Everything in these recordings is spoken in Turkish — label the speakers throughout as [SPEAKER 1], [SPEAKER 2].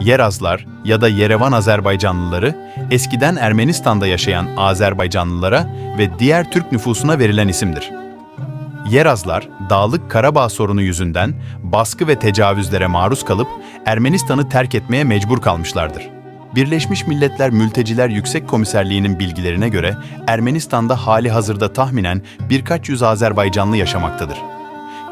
[SPEAKER 1] Yerazlar ya da Yerevan Azerbaycanlıları, eskiden Ermenistan'da yaşayan Azerbaycanlılara ve diğer Türk nüfusuna verilen isimdir. Yerazlar, Dağlık Karabağ sorunu yüzünden baskı ve tecavüzlere maruz kalıp Ermenistan'ı terk etmeye mecbur kalmışlardır. Birleşmiş Milletler Mülteciler Yüksek Komiserliği'nin bilgilerine göre Ermenistan'da hali hazırda tahminen birkaç yüz Azerbaycanlı yaşamaktadır.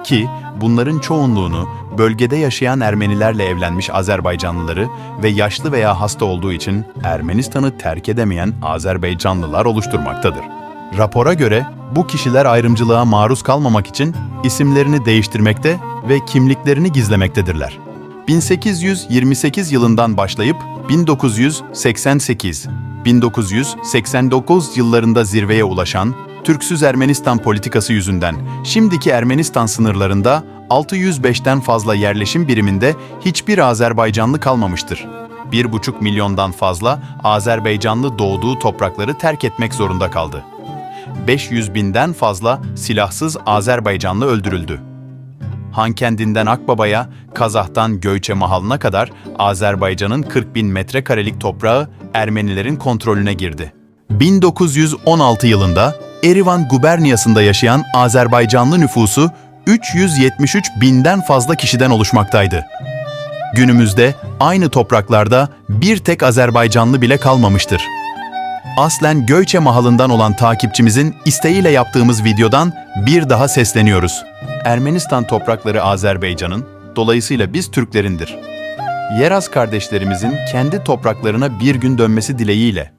[SPEAKER 1] Ki bunların çoğunluğunu bölgede yaşayan Ermenilerle evlenmiş Azerbaycanlıları ve yaşlı veya hasta olduğu için Ermenistan'ı terk edemeyen Azerbaycanlılar oluşturmaktadır. Rapora göre bu kişiler ayrımcılığa maruz kalmamak için isimlerini değiştirmekte ve kimliklerini gizlemektedirler. 1828 yılından başlayıp 1988, 1989 yıllarında zirveye ulaşan Türksüz Ermenistan politikası yüzünden şimdiki Ermenistan sınırlarında 605'ten fazla yerleşim biriminde hiçbir Azerbaycanlı kalmamıştır. 1,5 milyondan fazla Azerbaycanlı doğduğu toprakları terk etmek zorunda kaldı. 500 binden fazla silahsız Azerbaycanlı öldürüldü. Hankendi'nden Akbaba'ya, Kazah'tan Göyçe Mahalına kadar Azerbaycan'ın 40 bin metrekarelik toprağı Ermenilerin kontrolüne girdi. 1916 yılında Erivan guberniyasında yaşayan Azerbaycanlı nüfusu 373 binden fazla kişiden oluşmaktaydı. Günümüzde aynı topraklarda bir tek Azerbaycanlı bile kalmamıştır. Aslen Göyçe Mahalı'ndan olan takipçimizin isteğiyle yaptığımız videodan bir daha sesleniyoruz. Ermenistan toprakları Azerbaycan'ın, dolayısıyla biz Türklerindir. Yeraz kardeşlerimizin kendi topraklarına bir gün dönmesi dileğiyle